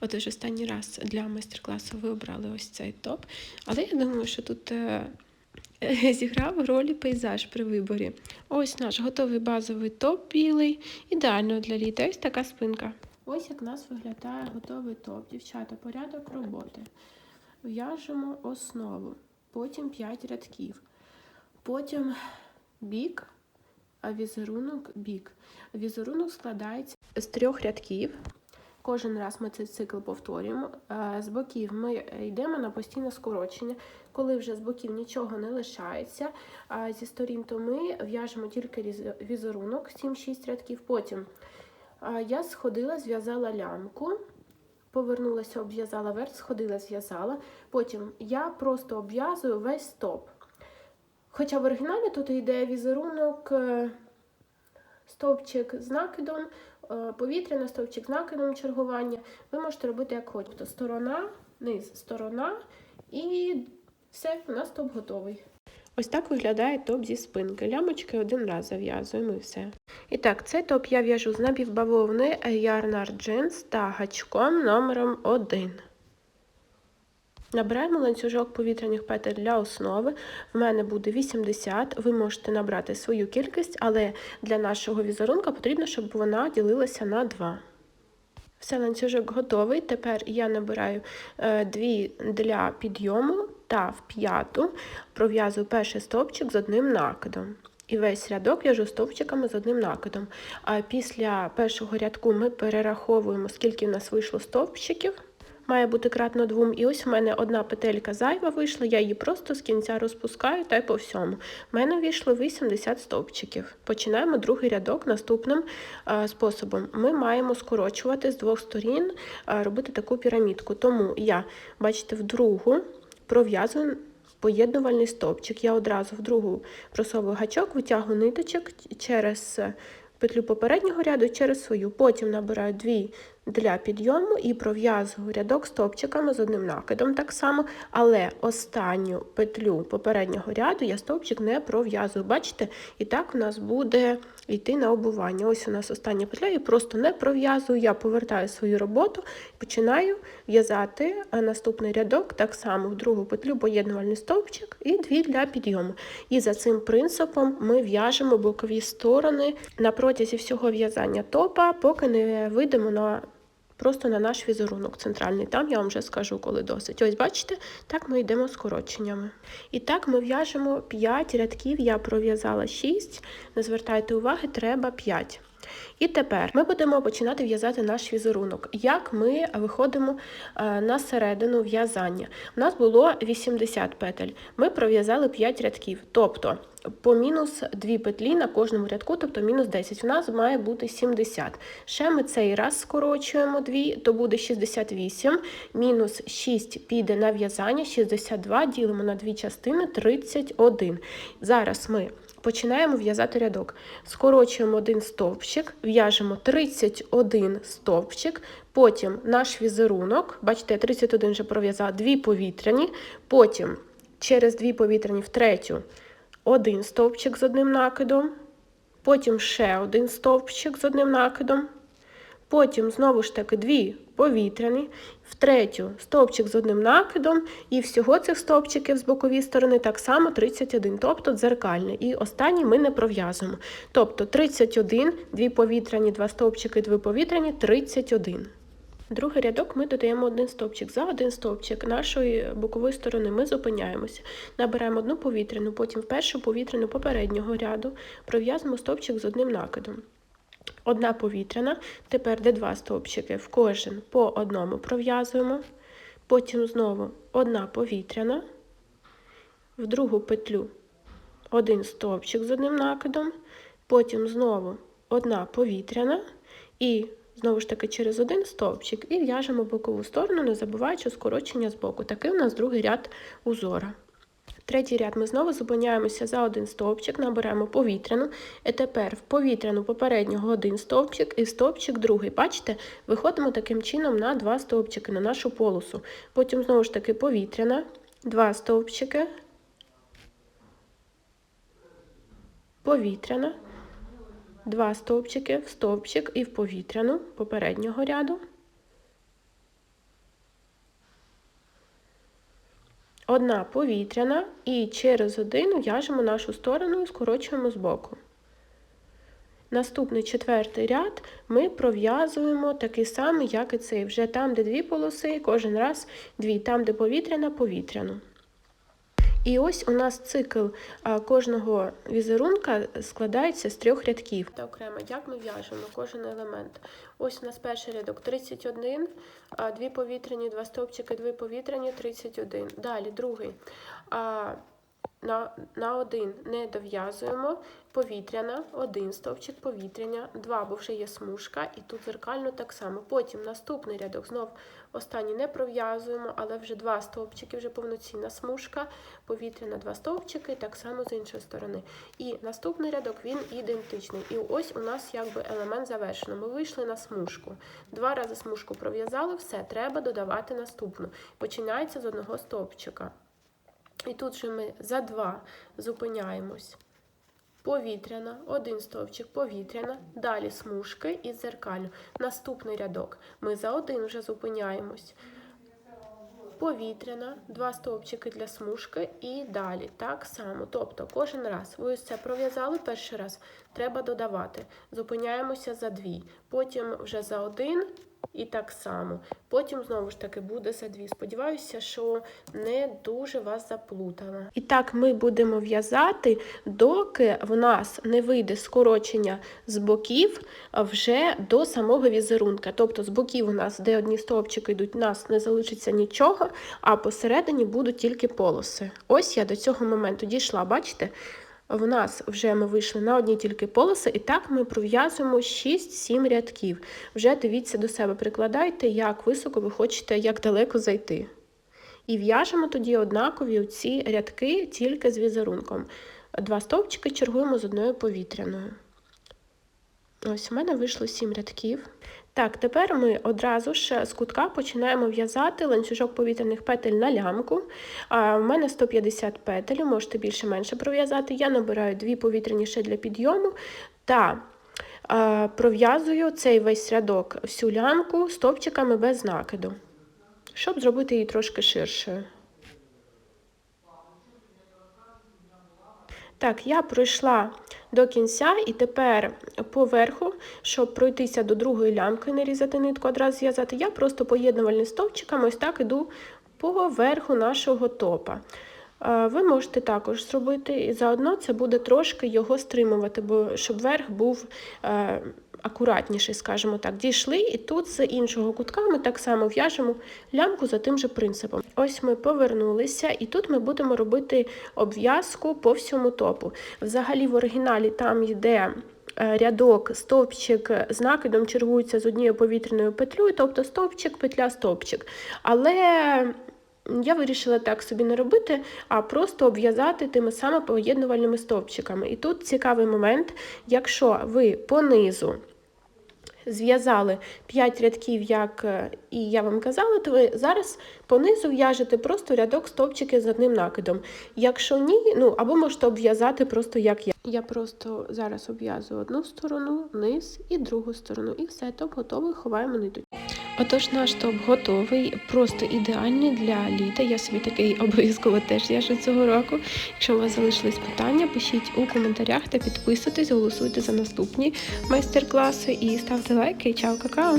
Отож, останній раз для майстер-класу ви обрали ось цей топ. Але я думаю, що тут е, зіграв роль пейзаж при виборі. Ось наш готовий базовий топ білий, ідеально для літа. Ось така спинка. Ось як у нас виглядає готовий топ. Дівчата, порядок роботи. В'яжемо основу, потім 5 рядків, потім бік, а візерунок бік. Візерунок складається з трьох рядків. Кожен раз ми цей цикл повторюємо. Е, З боків ми йдемо на постійне скорочення. Коли вже з боків нічого не лишається, зі сторін, то ми в'яжемо тільки візерунок 7-6 рядків. Потім я сходила, зв'язала лямку, повернулася, обв'язала верх, сходила, зв'язала. Потім я просто обв'язую весь стоп. Хоча в оригіналі тут йде візерунок, е, стовпчик з накидом, е, повітряний стовпчик з накидом чергування. Ви можете робити як хочете. Тобто сторона, низ, сторона і все, у нас топ готовий. Ось так виглядає топ зі спинки. Лямочки один раз зав'язуємо і все. І так, цей топ я в'яжу з напівбавовни ярнар Jeans та гачком номером 1. Набираємо ланцюжок повітряних петель для основи. В мене буде 80. Ви можете набрати свою кількість, але для нашого візерунка потрібно, щоб вона ділилася на 2. Все, ланцюжок готовий. Тепер я набираю е, дві для підйому та в п'яту пров'язую перший стовпчик з одним накидом. І весь рядок в'яжу стовпчиками з одним накидом. А після першого рядку ми перераховуємо, скільки в нас вийшло стовпчиків. Має бути кратно двом. І ось в мене одна петелька зайва вийшла, я її просто з кінця розпускаю та й по всьому. В мене вийшло 80 стовпчиків. Починаємо другий рядок наступним способом. Ми маємо скорочувати з двох сторін, робити таку пірамідку. Тому я, бачите, в другу пров'язую поєднувальний стовпчик. Я одразу в другу просовую гачок, витягую ниточок через петлю попереднього ряду через свою. Потім набираю дві для підйому і пров'язую рядок стовпчиками з одним накидом так само, але останню петлю попереднього ряду я стовпчик не пров'язую. Бачите? І так у нас буде йти на обування. Ось у нас остання петля, я просто не пров'язую, я повертаю свою роботу починаю в'язати наступний рядок, так само в другу петлю поєднувальний стовпчик і дві для підйому. І за цим принципом ми в'яжемо бокові сторони на протязі всього в'язання топа, поки не вийдемо на просто на наш візерунок центральний. Там я вам вже скажу, коли досить. Ось бачите, так ми йдемо скороченнями. І так ми в'яжемо 5 рядків, я пров'язала 6. Не звертайте уваги, треба 5. І тепер ми будемо починати в'язати наш візерунок. Як ми виходимо е, на середину в'язання? У нас було 80 петель. Ми пров'язали 5 рядків, тобто по мінус 2 петлі на кожному рядку, тобто мінус 10. У нас має бути 70. Ще ми цей раз скорочуємо 2, то буде 68, мінус 6 піде на в'язання, 62 ділимо на дві частини 31. Зараз ми починаємо в'язати рядок. Скорочуємо один стовпчик, в'яжемо 31 стовпчик, потім наш візерунок, бачите, я 31 вже пров'язала, дві повітряні, потім через дві повітряні в третю один стовпчик з одним накидом, потім ще один стовпчик з одним накидом, потім знову ж таки дві повітряні, в третю стовпчик з одним накидом, і всього цих стовпчиків з бокової сторони так само 31, тобто дзеркальне. І останній ми не пров'язуємо. Тобто 31, дві повітряні, два стовпчики, дві повітряні, 31. Другий рядок ми додаємо один стовпчик. За один стовпчик нашої бокової сторони ми зупиняємося. Набираємо одну повітряну, потім в першу повітряну попереднього ряду пров'язуємо стовпчик з одним накидом. Одна повітряна, тепер де два стовпчики в кожен по одному пров'язуємо. Потім знову одна повітряна, в другу петлю один стовпчик з одним накидом, потім знову одна повітряна і знову ж таки через один стовпчик і в'яжемо бокову сторону, не забуваючи скорочення з боку. Такий у нас другий ряд узора. Третій ряд ми знову зупиняємося за один стовпчик, наберемо повітряну. І тепер в повітряну попереднього один стовпчик і стовпчик другий. Бачите, виходимо таким чином на два стовпчики на нашу полосу. Потім знову ж таки повітряна, два стовпчики, повітряна, два стовпчики в стовпчик і в повітряну попереднього ряду. Одна повітряна і через один в'яжемо нашу сторону і скорочуємо збоку. Наступний четвертий ряд ми пров'язуємо такий самий, як і цей. Вже там, де дві полоси, кожен раз дві, там, де повітряна, повітряну. І ось у нас цикл кожного візерунка складається з трьох рядків. Та окремо, як ми в'яжемо кожен елемент. Ось у нас перший рядок 31, а, дві повітряні, два стовпчики, дві повітряні, 31. Далі другий. На, на один не дов'язуємо, повітряна, один стовпчик, повітряня, два, бо вже є смужка, і тут зеркально так само. Потім наступний рядок, знов останній не пров'язуємо, але вже два стовпчики, вже повноцінна смужка, повітряна, два стовпчики, так само з іншої сторони. І наступний рядок він ідентичний. І ось у нас якби елемент завершено. Ми вийшли на смужку. Два рази смужку пров'язали, все, треба додавати наступну. Починається з одного стовпчика. І тут же ми за два зупиняємось. Повітряна, один стовпчик, повітряна, далі смужки і дзеркально. Наступний рядок. Ми за один вже зупиняємось. Повітряна, два стовпчики для смужки і далі. Так само. Тобто, кожен раз ви це пров'язали перший раз, треба додавати. Зупиняємося за дві, потім вже за один і так само. Потім знову ж таки буде за дві. Сподіваюся, що не дуже вас заплутала. І так ми будемо в'язати, доки в нас не вийде скорочення з боків вже до самого візерунка. Тобто з боків у нас, де одні стовпчики йдуть, у нас не залишиться нічого, а посередині будуть тільки полоси. Ось я до цього моменту дійшла, бачите? В нас вже ми вийшли на одні тільки полоси, і так ми пров'язуємо 6-7 рядків. Вже дивіться до себе, прикладайте, як високо ви хочете, як далеко зайти. І в'яжемо тоді однакові ці рядки тільки з візерунком. Два стовпчики чергуємо з одною повітряною. Ось у мене вийшло 7 рядків. Так, тепер ми одразу ж з кутка починаємо в'язати ланцюжок повітряних петель на лямку. А, У мене 150 петель, можете більше-менше пров'язати. Я набираю дві повітряні ще для підйому та а, пров'язую цей весь рядок всю лямку стовпчиками без накиду, щоб зробити її трошки ширшою. Так, я пройшла до кінця і тепер поверху, щоб пройтися до другої лямки, не різати нитку, одразу зв'язати, я просто поєднувальним стовпчиками ось так іду по верху нашого топа. Ви можете також зробити, і заодно це буде трошки його стримувати, бо щоб верх був е, акуратніший, скажімо так. Дійшли, і тут з іншого кутка ми так само в'яжемо лямку за тим же принципом. Ось ми повернулися, і тут ми будемо робити обв'язку по всьому топу. Взагалі, в оригіналі там йде. е, Рядок, стовпчик з накидом чергується з однією повітряною петлею, тобто стовпчик, петля, стовпчик. Але я вирішила так собі не робити, а просто обв'язати тими самими поєднувальними стовпчиками. І тут цікавий момент, якщо ви понизу зв'язали 5 рядків, як е, і я вам казала, то ви зараз понизу в'яжете просто рядок стовпчики з одним накидом. Якщо ні, ну або можете обв'язати просто як я. Я просто зараз обв'язую одну сторону, низ і другу сторону. І все, топ готовий, ховаємо ниточку. Отож, наш топ готовий, просто ідеальний для літа. Я собі такий обов'язково теж в'яжу цього року. Якщо у вас залишились питання, пишіть у коментарях та підписуйтесь, голосуйте за наступні майстер-класи і ставте лайки. Чао, какао!